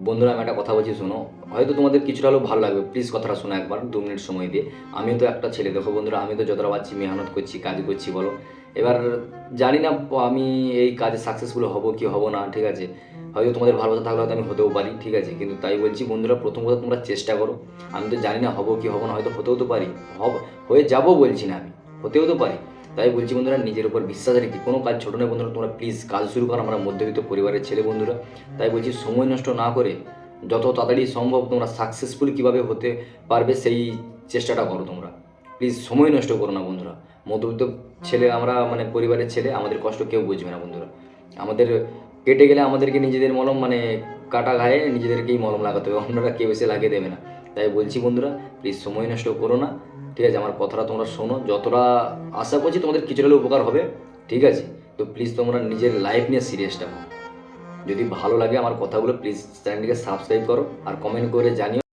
বন্ধুরা, আমি একটা কথা বলছি, শোনো। হয়তো তোমাদের কিছুটা হলেও ভালো লাগবে। প্লিজ কথাটা শোনো একবার, দু মিনিট সময় দিয়ে। আমিও তো একটা ছেলে। দেখো বন্ধুরা, আমি তো যতটা পারছি মেহনত করছি, কাজ করছি, বলো। এবার জানি না আমি এই কাজে সাকসেসফুল হব কি হব না, ঠিক আছে? হয়তো তোমাদের ভালোবাসা থাকলে হয়তো আমি হতেও পারি, ঠিক আছে? কিন্তু তাই বলছি বন্ধুরা প্রথম কথা তোমরা চেষ্টা করো। আমি তো জানি না হব কি হব না, হয়তো হতেও তো পারি। হব, হয়ে যাব বলছি না আমি। হতেও তো পারি। তাই বলছি বন্ধুরা, নিজের উপর বিশ্বাস রেখে কোনো কাজ ছোটো নয় বন্ধুরা, তোমরা প্লিজ কাজ শুরু করো আমরা মধ্যবিত্ত পরিবারের ছেলে বন্ধুরা। তাই বলছি সময় নষ্ট না করে যত তাড়াতাড়ি সম্ভব তোমরা সাকসেসফুল কীভাবে হতে পারবে সেই চেষ্টাটা করো তোমরা। প্লিজ সময় নষ্ট করো না বন্ধুরা। মধ্যবিত্ত ছেলে আমরা মানে পরিবারের ছেলে, আমাদের কষ্ট কেউ বুঝবে না বন্ধুরা। আমাদের কেটে গেলে আমাদেরকে নিজেদের মলম মানে কাটা ঘায়ে নিজেদেরকেই মলম লাগাতে হবে, অন্যরা কেউ এসে লাগিয়ে দেবে না। তাই বলছি বন্ধুরা প্লিজ সময় নষ্ট করো না। ঠিক আছে, আমার কথাটা তোমরা শোনো। যতটা আশা করছি তোমাদের কিছুটা উপকার হবে, ঠিক আছে? তো প্লিজ তোমরা নিজের লাইফ নিয়ে সিরিয়াসটা হও যদি ভালো লাগে আমার কথাগুলো প্লিজ চ্যানেলটিকে সাবস্ক্রাইব করো আর কমেন্ট করে জানিও।